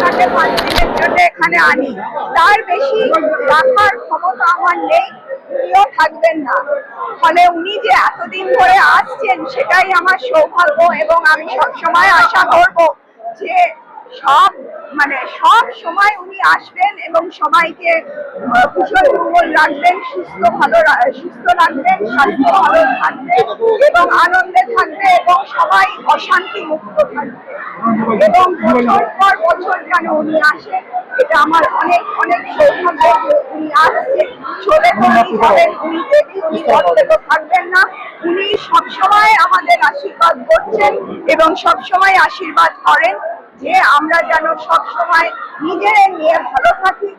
চারটে পাঁচ দিনের জন্য এখানে আনি। তার বেশি রাখার ক্ষমতা আমার নেই, উনিও থাকবেন না। ফলে উনি যে এতদিন ধরে আসছেন, সেটাই আমার সৌভাগ্য এবং আমি সবসময় আশা করব যে সব মানে সব সময় উনি আসবেন এবং সবাইকে কুশল মঙ্গল রাখবেন, সুস্থ ভালো সুস্থ রাখবেন স্বাস্থ্য ভালো থাকবে এবং আনন্দে থাকবে এবং সবাই অশান্তি মুক্ত এবং বছর পর বছর যেন উনি আসেন, এটা আমার অনেক অনেক সৌভাগ্য উনি সবসময় আমাদের আশীর্বাদ করছেন এবং সবসময় আশীর্বাদ করেন যে আমরা যেন সবসময় নিজেদের নিয়ে ভালো থাকি,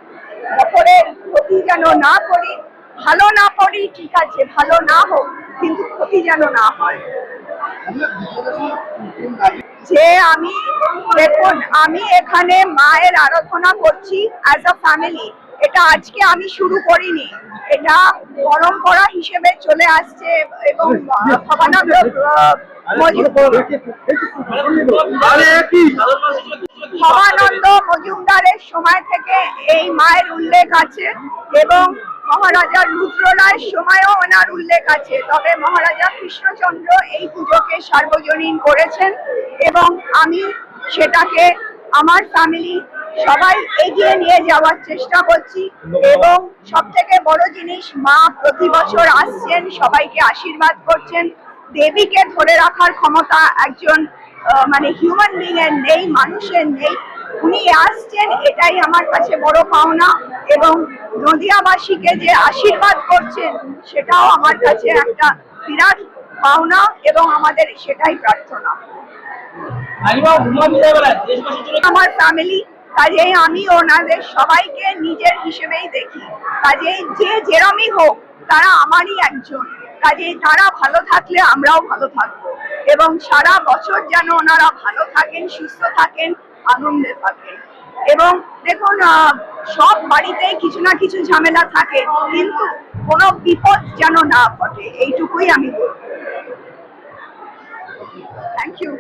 অপরের ক্ষতি যেন না করি। ভালো না করি, ঠিক আছে, ভালো না হোক, কিন্তু ক্ষতি যেন না হয়। যে আমি দেখুন আমি এখানে মায়ের আরাধনা করছি অ্যাজ আ ফ্যামিলি এটা আজকে আমি শুরু করিনি। এটা পরম্পরা হিসেবে চলে আসছে এবং ভবান ভবানন্দ সময় থেকে এই মায়ের উল্লেখ আছে এবং মহারাজা রুদ্ররায়ের সময়ও ওনার উল্লেখ আছে। তবে মহারাজা কৃষ্ণচন্দ্র এই পুজোকে সার্বজনীন করেছেন এবং আমি সেটাকে আমার ফ্যামিলি সবাই এগিয়ে নিয়ে যাওয়ার চেষ্টা করছি এবং সব থেকে বড় জিনিস, মা প্রতি বছর আসছেন, সবাইকে আশীর্বাদ করছেন। দেবীকে ধরে রাখার ক্ষমতা একজন মানে হিউম্যান বিং এর নেই, মানুষের নেই। উনি আসছেন, এটাই আমার কাছে বড় পাওনা এবং নদিয়াবাসীকে যে আশীর্বাদ করছেন, সেটাও আমার কাছে একটা বিরাট পাওনা এবং আমাদের সেটাই প্রার্থনা। আমার ফ্যামিলি কাজেই আমি ওনাদের সবাইকে নিজের হিসেবেই দেখি। কাজেই যে যেরমই হোক, তারা আমারই একজন। কাজেই তারা ভালো থাকলে আমরাও ভালো থাকব। এবং সারা বছর যেন ওনারা ভালো থাকেন, সুস্থ থাকেন, আনন্দে থাকেন। এবং দেখুন সব বাড়িতেই কিছু না কিছু ঝামেলা থাকে, কিন্তু কোনো বিপদ যেন না ঘটে, এইটুকুই আমি বলব। Thank you